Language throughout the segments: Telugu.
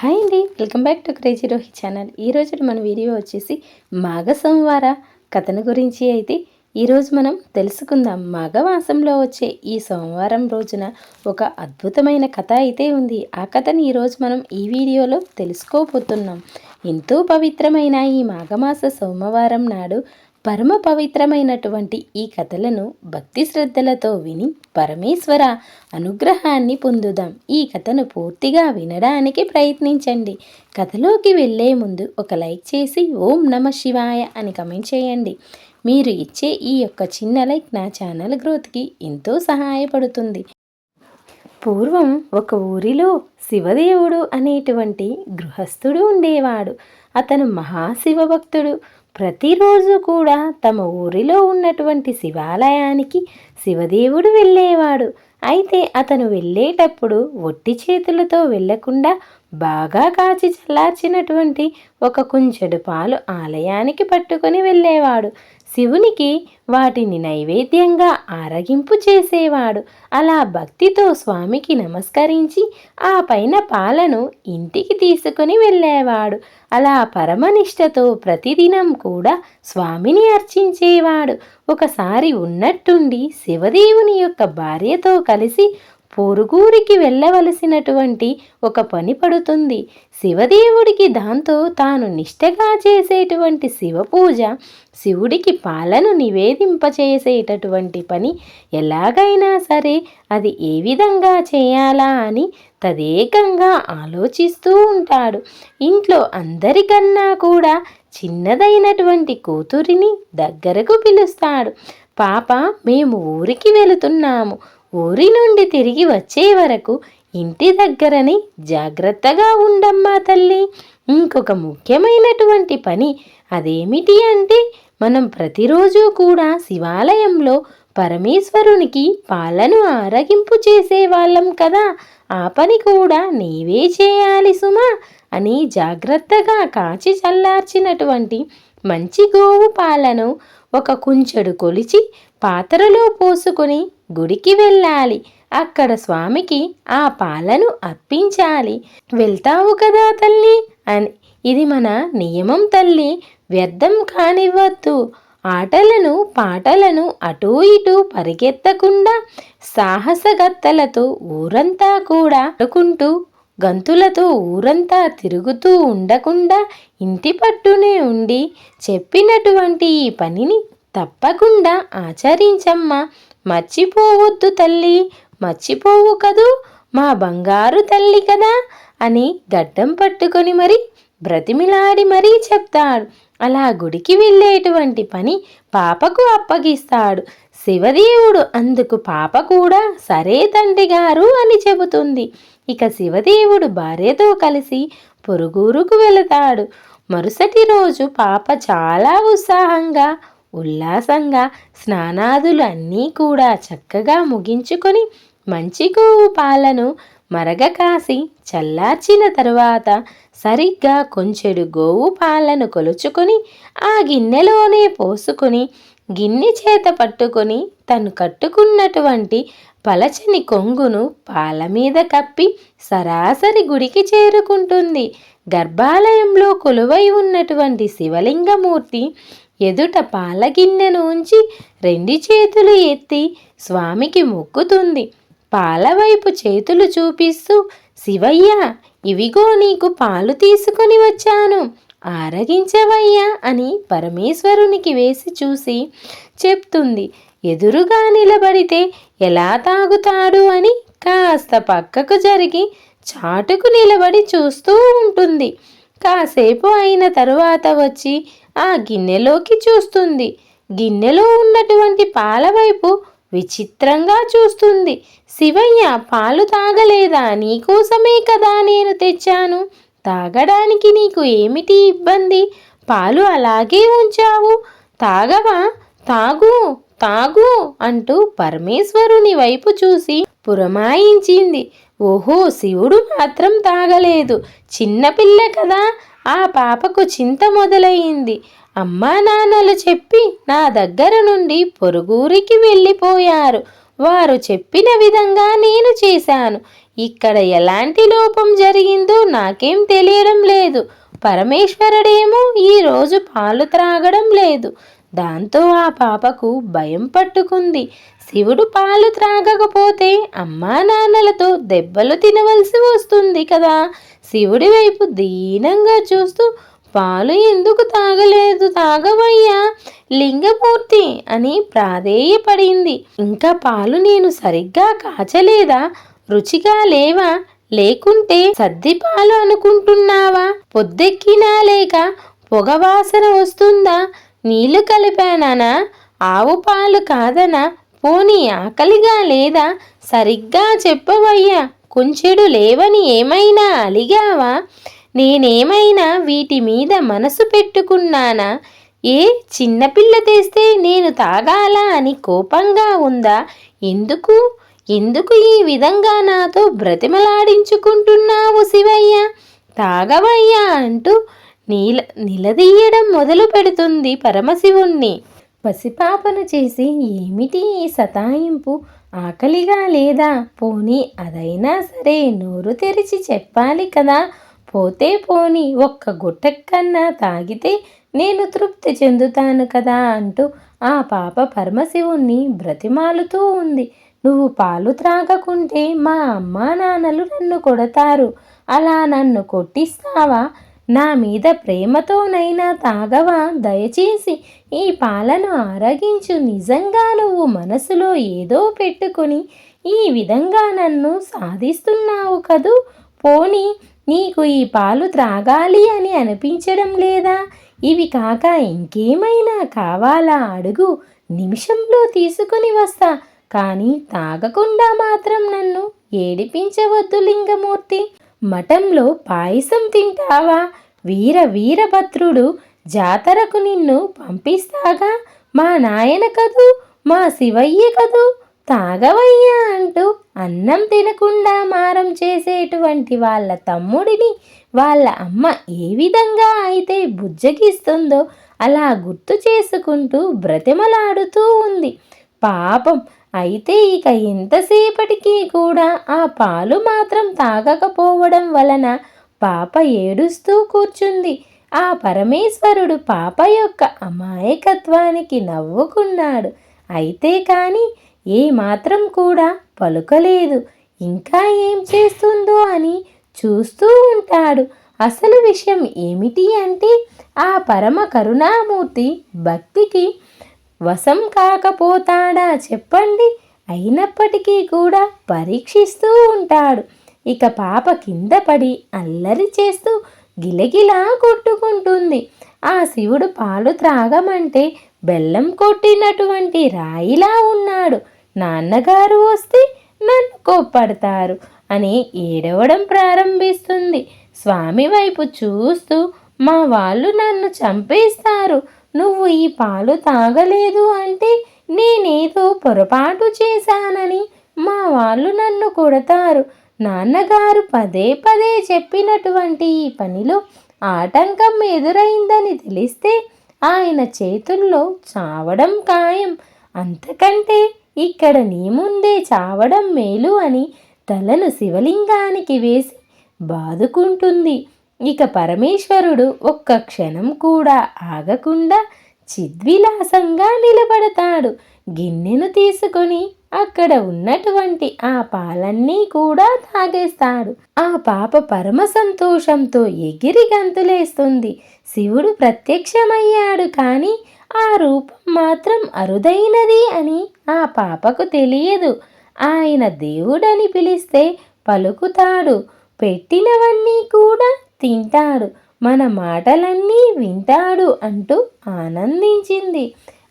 హాయ్ అండి welcome back to crazy Rohi channel. ఈరోజు మన వీడియో వచ్చేసి మాఘ సోమవార కథను గురించి అయితే ఈరోజు మనం తెలుసుకుందాం. మాఘమాసంలో వచ్చే ఈ సోమవారం రోజున ఒక అద్భుతమైన కథ అయితే ఉంది. ఆ కథని ఈరోజు మనం ఈ వీడియోలో తెలుసుకోబోతున్నాం. ఎంతో పవిత్రమైన ఈ మాఘమాస సోమవారం నాడు పరమ పవిత్రమైనటువంటి ఈ కథలను భక్తి శ్రద్ధలతో విని పరమేశ్వర అనుగ్రహాన్ని పొందుదాం. ఈ కథను పూర్తిగా వినడానికి ప్రయత్నించండి. కథలోకి వెళ్ళే ముందు ఒక లైక్ చేసి ఓం నమ శివాయ అని కమెంట్ చేయండి. మీరు ఇచ్చే ఈ యొక్క చిన్న లైక్ నా ఛానల్ గ్రోత్కి ఎంతో సహాయపడుతుంది. పూర్వం ఒక ఊరిలో శివదేవుడు అనేటువంటి గృహస్థుడు ఉండేవాడు. అతను మహాశివభక్తుడు. ప్రతిరోజు కూడా తమ ఊరిలో ఉన్నటువంటి శివాలయానికి శివదేవుడు వెళ్ళేవాడు. అయితే అతను వెళ్ళేటప్పుడు ఒట్టి చేతులతో వెళ్ళకుండా బాగా కాచి చల్లార్చినటువంటి ఒక కుంచెడు పాలు ఆలయానికి పట్టుకొని వెళ్ళేవాడు. శివునికి వాటిని నైవేద్యంగా ఆరగింపు చేసేవాడు. అలా భక్తితో స్వామికి నమస్కరించి ఆ పైన పాలను ఇంటికి తీసుకుని వెళ్ళేవాడు. అలా పరమనిష్టతో ప్రతిదినం కూడా స్వామిని అర్చించేవాడు. ఒకసారి ఉన్నట్టుండి శివదేవుని యొక్క భార్యతో కలిసి పొరుగురికి వెళ్ళవలసినటువంటి ఒక పని పడుతుంది. శివదేవుడికి దాంతో తాను నిష్టగా చేసేటువంటి శివ పూజ శివుడికి పాలను నివేదింపచేసేటటువంటి పని ఎలాగైనా సరే అది ఏ విధంగా చేయాలా అని తదేకంగా ఆలోచిస్తూ ఉంటాడు. ఇంట్లో అందరికన్నా కూడా చిన్నదైనటువంటి కూతురిని దగ్గరకు పిలుస్తాడు. పాప మేము ఊరికి వెళుతున్నాము. ఊరి నుండి తిరిగి వచ్చే వరకు ఇంటి దగ్గరని జాగ్రత్తగా ఉండమ్మా తల్లి. ఇంకొక ముఖ్యమైనటువంటి పని అదేమిటి అంటే మనం ప్రతిరోజు కూడా శివాలయంలో పరమేశ్వరునికి పాలను ఆరగింపు చేసేవాళ్ళం కదా. ఆ పని కూడా నీవే చేయాలి సుమా అని జాగ్రత్తగా కాచి చల్లార్చినటువంటి మంచి గోవు పాలను ఒక కుంచెడు కొలిచి పాత్రలో పోసుకొని గుడికి వెళ్ళాలి. అక్కడ స్వామికి ఆ పాలను అర్పించాలి వెళ్తావు కదా తల్లి? అని. ఇది మన నియమం తల్లి. వ్యర్థం కానివ్వద్దు. ఆటలను పాటలను అటూ ఇటూ పరిగెత్తకుండా సాహసగత్తలతో ఊరంతా కూడా ఆడుకుంటూ గంతులతో ఊరంతా తిరుగుతూ ఉండకుండా ఇంటి పట్టునే ఉండి చెప్పినటువంటి ఈ పనిని తప్పకుండా ఆచరించమ్మా. మర్చిపోవద్దు తల్లి మర్చిపోవు కదూ మా బంగారు తల్లి కదా అని గడ్డం పట్టుకొని మరి బ్రతిమిలాడి మరీ చెప్తాడు. అలా గుడికి వెళ్ళేటువంటి పని పాపకు అప్పగిస్తాడు. శివదేవుడు అందుకు పాప కూడా సరే తండ్రి గారు అని చెబుతుంది. ఇక శివదేవుడు భార్యతో కలిసి పొరుగురుకు వెళతాడు. మరుసటి రోజు పాప చాలా ఉత్సాహంగా ఉల్లాసంగా స్నానాదులు అన్నీ కూడా చక్కగా ముగించుకొని మంచి గోవు పాలను మరగ కాసి చల్లార్చిన తరువాత సరిగ్గా కొంచెడు గోవు పాలను కొలుచుకొని ఆ గిన్నెలోనే పోసుకొని గిన్నె చేత పట్టుకొని తను కట్టుకున్నటువంటి పలచని కొంగును పాల మీద కప్పి సరాసరి గుడికి చేరుకుంటుంది. గర్భాలయంలో కొలువై ఉన్నటువంటి శివలింగమూర్తి ఎదుట పాలగిన్నెనుంచి రెండు చేతులు ఎత్తి స్వామికి మొక్కుతుంది. పాలవైపు చేతులు చూపిస్తూ శివయ్య ఇవిగో నీకు పాలు తీసుకొని వచ్చాను. ఆరగించవయ్యా అని పరమేశ్వరునికి వేసి చూసి చెప్తుంది. ఎదురుగా నిలబడితే ఎలా తాగుతాడు అని కాస్త పక్కకు జరిగి చాటుకు నిలబడి చూస్తూ ఉంటుంది. కాసేపు అయిన తరువాత వచ్చి ఆ గిన్నెలోకి చూస్తుంది. గిన్నెలో ఉన్నటువంటి పాల వైపు విచిత్రంగా చూస్తుంది. శివయ్య పాలు తాగలేదా? నీకోసమే కదా నేను తెచ్చాను. తాగడానికి నీకు ఏమిటి ఇబ్బంది? పాలు అలాగే ఉంచావు. తాగవా? తాగు తాగు అంటూ పరమేశ్వరుని వైపు చూసి పురమాయించింది. ఓహో శివుడు మాత్రం తాగలేదు. చిన్నపిల్ల కదా. ఆ పాపకు చింత మొదలయ్యింది అమ్మా నాన్నలు చెప్పి నా దగ్గర నుండి పొరుగురికి వెళ్ళిపోయారు. వారు చెప్పిన విధంగా నేను చేశాను. ఇక్కడ ఎలాంటి లోపం జరిగిందో నాకేం తెలియడం లేదు. పరమేశ్వరుడేమో ఈరోజు పాలు త్రాగడం లేదు. దాంతో ఆ పాపకు భయం పట్టుకుంది. శివుడు పాలు త్రాగకపోతే అమ్మా నాన్నలతో దెబ్బలు తినవలసి వస్తుంది కదా. శివుడి వైపు దీనంగా చూస్తూ పాలు ఎందుకు తాగలేదు? తాగవయ్యా లింగమూర్తి అని ప్రాధేయపడింది. ఇంకా పాలు నేను సరిగ్గా కాచలేదా? రుచిగా లేవా? లేకుంటే సద్దిపాలు అనుకుంటున్నావా? పొద్దెక్కినా లేక పొగవాసన వస్తుందా? నీళ్ళు కలిపానా ఆవు పాలు కాదనా? పోనీ ఆకలిగా లేదా? సరిగ్గా చెప్పవయ్యా కొంచెడు లేవని ఏమైనా అలిగావా? నేనేమైనా వీటి మీద మనసు పెట్టుకున్నానా? ఏ చిన్నపిల్ల తెస్తే నేను తాగాలా అని కోపంగా ఉందా? ఎందుకు? ఎందుకు ఈ విధంగా నాతో బ్రతిమలాడించుకుంటున్నావు శివయ్య? తాగవయ్యా అంటూ నీల నిలదీయడం మొదలు పెడుతుంది పరమశివుణ్ణి. పసిపాపను చేసి ఏమిటి ఈ సతాయింపు? ఆకలిగా లేదా? పోనీ అదైనా సరే నోరు తెరిచి చెప్పాలి కదా. పోతే పోని ఒక్క గుట్టకన్నా తాగితే నేను తృప్తి చెందుతాను కదా అంటూ ఆ పాప పరమశివుణ్ణి బ్రతిమాలుతూ ఉంది. నువ్వు పాలు త్రాగకుంటే మా అమ్మా నాన్నలు నన్ను కొడతారు. అలా నన్ను కొట్టిస్తావా? నా మీద ప్రేమతోనైనా తాగవా? దయచేసి ఈ పాలను ఆరగించు. నిజంగా నువ్వు మనసులో ఏదో పెట్టుకుని ఈ విధంగా నన్ను సాధిస్తున్నావు కదూ? పోని నీకు ఈ పాలు త్రాగాలి అని అనిపించడం లేదా? ఇవి కాక ఇంకేమైనా కావాలా? అడుగు. నిమిషంలో తీసుకుని వస్తా. కానీ తాగకుండా మాత్రం నన్ను ఏడిపించవద్దు లింగమూర్తి. మఠంలో పాయసం తింటావా? వీర వీరభద్రుడు జాతరకు నిన్ను పంపిస్తాగా. మా నాయన కదూ మా శివయ్య కదూ తాగవయ్యా అంటూ అన్నం తినకుండా మారం చేసేటువంటి వాళ్ళ తమ్ముడిని వాళ్ళ అమ్మ ఏ విధంగా అయితే బుజ్జగిస్తుందో అలా గుర్తు చేసుకుంటూ బ్రతిమలాడుతూ ఉంది. పాపం అయితే ఇక ఎంతసేపటికి కూడా ఆ పాలు మాత్రం తాగకపోవడం వలన పాప ఏడుస్తూ కూర్చుంది. ఆ పరమేశ్వరుడు పాప యొక్క అమాయకత్వానికి నవ్వుకున్నాడు. అయితే కానీ ఏమాత్రం కూడా పలుకలేదు. ఇంకా ఏం చేస్తుందో అని చూస్తూ ఉంటాడు. అసలు విషయం ఏమిటి అంటే ఆ పరమ కరుణామూర్తి భక్తికి వశం కాకపోతాడా చెప్పండి. అయినప్పటికీ కూడా పరీక్షిస్తూ ఉంటాడు. ఇక పాప కింద పడి అల్లరి చేస్తూ గిలగిలా కొట్టుకుంటుంది. ఆ శివుడు పాలు త్రాగమంటే బెల్లం కొట్టినటువంటి రాయిలా ఉన్నాడు. నాన్నగారు వస్తే నన్ను కోప్పడతారు అని ఏడవడం ప్రారంభిస్తుంది. స్వామి వైపు చూస్తూ మా వాళ్ళు నన్ను చంపేస్తారు. ఈ పాలు తాగలేదు అంటే నేనేదో పొరపాటు చేశానని మా వాళ్ళు నన్ను కొడతారు. నాన్నగారు పదే పదే చెప్పినటువంటి ఈ పనిలో ఆటంకం ఎదురైందని తెలిస్తే ఆయన చేతుల్లో చావడం ఖాయం. అంతకంటే ఇక్కడ నీ ముందే చావడం మేలు అని తలను శివలింగానికి వేసి బాదుకుంటుంది. ఇక పరమేశ్వరుడు ఒక్క క్షణం కూడా ఆగకుండా చిద్విలాసంగా నిలబడతాడు. గిన్నెను తీసుకొని అక్కడ ఉన్నటువంటి ఆ పాలన్నీ కూడా తాగేస్తాడు. ఆ పాప పరమ సంతోషంతో ఎగిరి గంతులేస్తుంది. శివుడు ప్రత్యక్షమయ్యాడు కానీ ఆ రూపం మాత్రం అరుదైనది అని ఆ పాపకు తెలియదు. ఆయన దేవుడని పిలిస్తే పలుకుతాడు. పెట్టినవన్నీ కూడా తింటాడు. మన మాటలన్నీ వింటాడు అంటూ ఆనందించింది.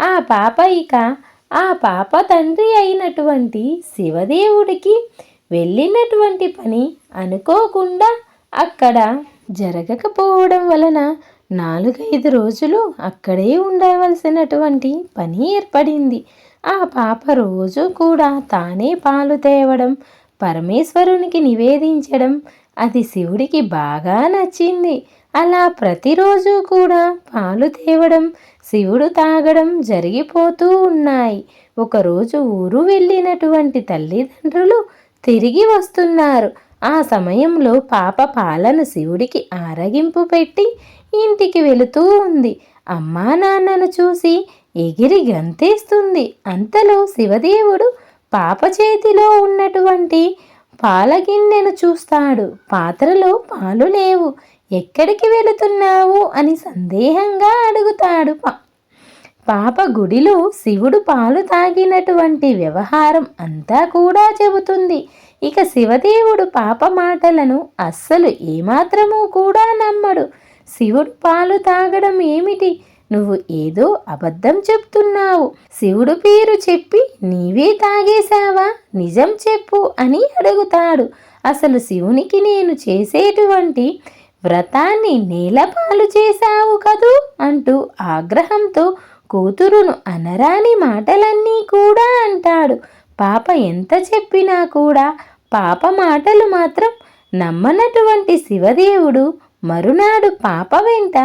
ఆ పాప ఇక ఆ పాప తండ్రి అయినటువంటి శివదేవుడికి వెళ్ళినటువంటి పని అనుకోకుండా అక్కడ జరగకపోవడం వలన నాలుగైదు రోజులు అక్కడే ఉండవలసినటువంటి పని ఏర్పడింది. ఆ పాప రోజు కూడా తానే పాలు తేవడం పరమేశ్వరునికి నివేదించడం అది శివుడికి బాగా నచ్చింది. అలా ప్రతిరోజు కూడా పాలు తేవడం శివుడు తాగడం జరిగిపోతూ ఉన్నాయి. ఒకరోజు ఊరు వెళ్ళినటువంటి తల్లిదండ్రులు తిరిగి వస్తున్నారు. ఆ సమయంలో పాప పాలను శివుడికి ఆరగింపు పెట్టి ఇంటికి వెళుతూ ఉంది. అమ్మా నాన్నను చూసి ఎగిరి గంతేస్తుంది. అంతలో శివదేవుడు పాప చేతిలో ఉన్నటువంటి పాల గిన్నెను చూస్తాడు. పాత్రలో పాలు లేవు. ఎక్కడికి వెళుతున్నావు అని సందేహంగా అడుగుతాడు పా. పాప గుడిలో శివుడు పాలు తాగినటువంటి వ్యవహారం అంతా కూడా చెబుతుంది. ఇక శివదేవుడు పాప మాటలను అస్సలు ఏమాత్రము కూడా నమ్మడు. శివుడు పాలు తాగడం ఏమిటి? నువ్వు ఏదో అబద్ధం చెప్తున్నావు. శివుడు పేరు చెప్పి నీవే తాగేశావా? నిజం చెప్పు అని అడుగుతాడు. అసలు శివునికి నేను చేసేటువంటి వ్రతాన్ని నేలపాలు చేశావు కదూ అంటూ ఆగ్రహంతో కూతురును అనరాని మాటలన్నీ కూడా అంటాడు. పాప ఎంత చెప్పినా కూడా పాప మాటలు మాత్రం నమ్మనటువంటి శివదేవుడు మరునాడు పాప వెంట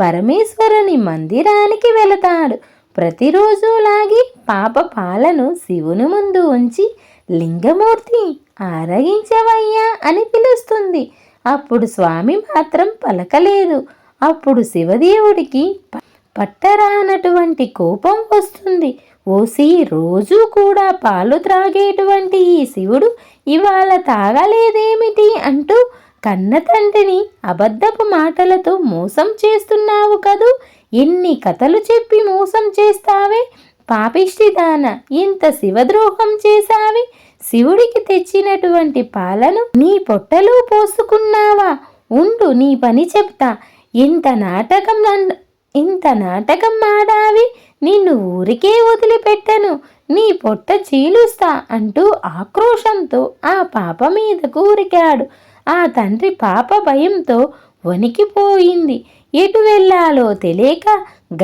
పరమేశ్వరుని మందిరానికి వెళతాడు. ప్రతిరోజులాగి పాప పాలను శివుని ముందు ఉంచి లింగమూర్తి ఆరగించవయ్యా అని పిలుస్తుంది. అప్పుడు స్వామి మాత్రం పలకలేదు. అప్పుడు శివదేవుడికి పట్టరానటువంటి కోపం వస్తుంది. ఓసి రోజు కూడా పాలు త్రాగేటువంటి ఈ శివుడు ఇవాళ తాగలేదేమిటి అంటూ కన్న తండ్రిని అబద్ధపు మాటలతో మోసం చేస్తున్నావు కదూ? ఎన్ని కథలు చెప్పి మోసం చేస్తావే? పాపిష్టిదాన ఇంత శివద్రోహం చేశావి? శివుడికి తెచ్చినటువంటి పాలను నీ పొట్టలో పోసుకున్నావా? ఉండు నీ పని చెప్తా. ఇంత నాటకం ఇంత నాటకం ఆడావి నిన్ను ఊరికే వదిలిపెట్టను. నీ పొట్ట చీలుస్తా అంటూ ఆక్రోషంతో ఆ పాప మీద కూరికాడు ఆ తండ్రి పాప భయంతో వణికిపోయింది. ఎటు వెళ్ళాలో తెలియక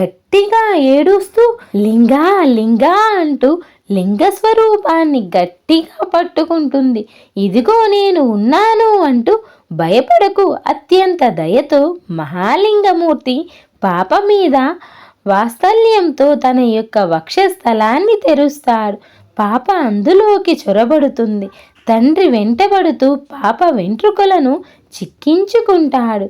గట్టిగా ఏడుస్తూ లింగా లింగా అంటూ లింగస్వరూపాన్ని గట్టిగా పట్టుకుంటుంది. ఇదిగో నేను ఉన్నాను అంటూ భయపడకు. అత్యంత దయతో మహాలింగమూర్తి పాప మీద వాత్సల్యంతో తన యొక్క వక్షస్థలాన్ని తెరుస్తాడు. పాప అందులోకి చొరబడుతుంది. తండ్రి వెంటబడుతూ పాప వెంట్రుకలను చిక్కించుకుంటాడు.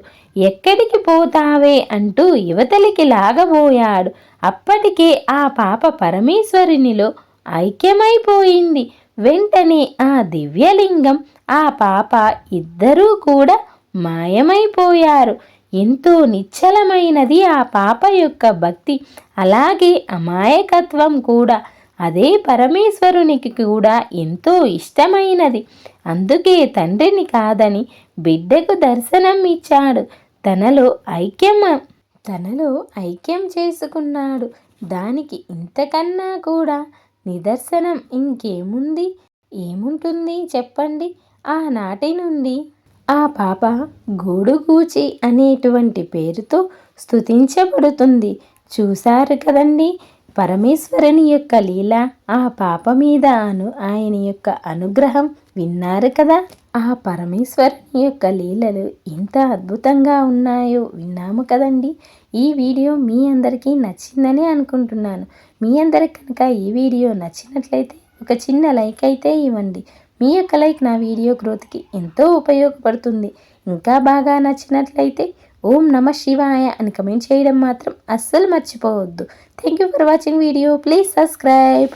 ఎక్కడికి పోతావే అంటూ యువతలికి లాగబోయాడు. అప్పటికే ఆ పాప పరమేశ్వరునిలో ఐక్యమైపోయింది. వెంటనే ఆ దివ్యలింగం ఆ పాప ఇద్దరూ కూడా మాయమైపోయారు. ఎంతో నిశ్చలమైనది ఆ పాప యొక్క భక్తి. అలాగే అమాయకత్వం కూడా. అదే పరమేశ్వరునికి కూడా ఎంతో ఇష్టమైనది. అందుకే తండ్రిని కాదని బిడ్డకు దర్శనం ఇచ్చాడు. తనలో ఐక్యం తనలో ఐక్యం చేసుకున్నాడు. దానికి ఇంతకన్నా కూడా నిదర్శనం ఇంకేముంది? ఏముంటుంది? చెప్పండి. ఆనాటి నుండి. ఆ పాప గూడుగూచి అనేటువంటి పేరుతో స్థుతించబడుతుంది చూశారు కదండి. పరమేశ్వరుని యొక్క లీల ఆ పాప మీద అను ఆయన యొక్క అనుగ్రహం విన్నారు కదా? ఆ పరమేశ్వరుని యొక్క లీలలు ఎంత అద్భుతంగా ఉన్నాయో విన్నాము కదండి. ఈ వీడియో మీ అందరికీ నచ్చిందని అనుకుంటున్నాను. మీ అందరికి కనుక ఈ వీడియో నచ్చినట్లయితే ఒక చిన్న లైక్ అయితే ఇవ్వండి. మీ యొక్క లైక్ నా వీడియో గ్రోత్కి ఎంతో ఉపయోగపడుతుంది. ఇంకా బాగా నచ్చినట్లయితే ఓం నమ శివాయ అని కమెంట్ చేయడం మాత్రం అస్సలు మర్చిపోవద్దు. Thank you for watching video please subscribe